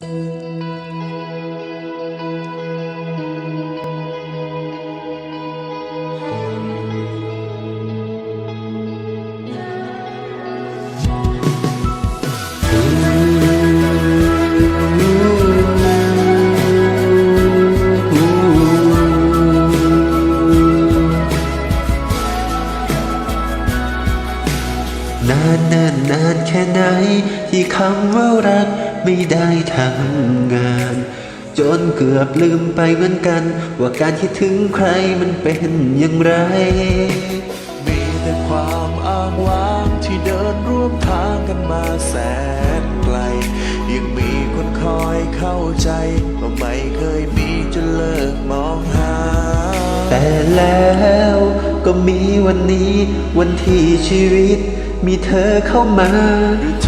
นานนานนานแค่ไหนที่คำว่ารัก ไม่ได้ทำงาน จนเกือบลืมไปเหมือนกัน ว่าการคิดถึงใครมันเป็นอย่างไร มีแต่ความอ้างว้างที่เดินร่วมทางกันมาแสนไกล ยังมีคนคอยเข้าใจว่าไม่เคยมีจนเลิกมองหา แต่แล้วก็มีวันนี้วันที่ชีวิตมีเธอเข้ามาหรือเธ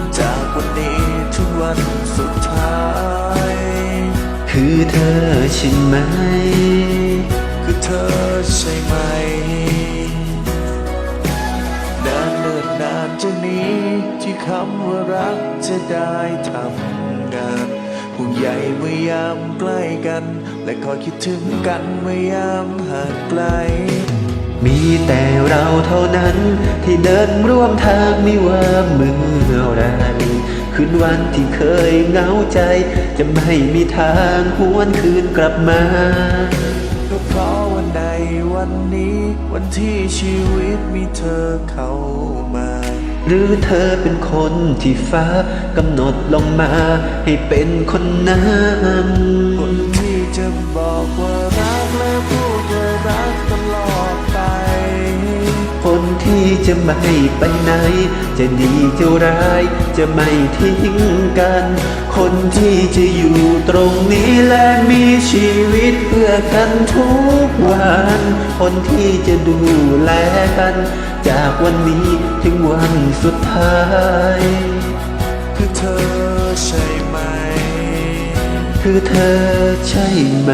น เธอใช่ไหม คือเธอใช่ไหม นานเนินนานจะนี้ ที่คำว่ารักจะได้ทำงานห่วงใยเมื่อยามใกล้กัน และคอยคิดถึงกันเมื่อยามห่างไกล มีแต่เราเท่านั้นที่เดินร่วมทางไม่ว่าเมื่อไร คืนวันที่เคยเหงาใจ จะไม่มีทางหวนคืนกลับมาก็เพราะวันในวันนี้ วันที่ชีวิตมีเธอเข้ามา หรือเธอเป็นคนที่ฟ้ากำหนดลงมา ให้เป็นคนนั้น จะไม่ไปไหน จะดีจะร้าย จะไม่ทิ้งกัน คนที่จะอยู่ตรงนี้และมีชีวิตเพื่อกันทุกวัน คนที่จะดูแลกัน จากวันนี้ถึงวันสุดท้าย คือเธอใช่ไหม คือเธอใช่ไหม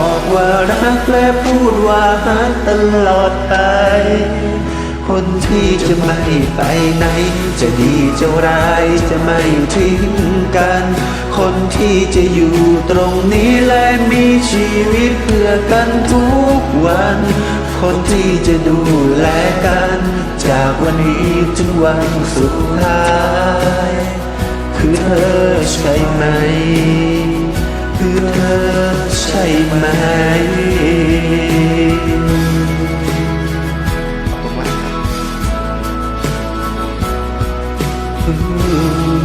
บอกว่ารักและพูดว่ารักตลอดไป คนที่จะไม่ไปไหน จะดีจะร้ายจะไม่ทิ้งกัน คนที่จะอยู่ตรงนี้และมีชีวิตเพื่อกันทุกวัน คนที่จะดูแลกัน จากวันนี้ถึงวันสุดท้าย คือเธอใช่ไหม คือเธอ ใช่ไหมขอบคุณมากครับ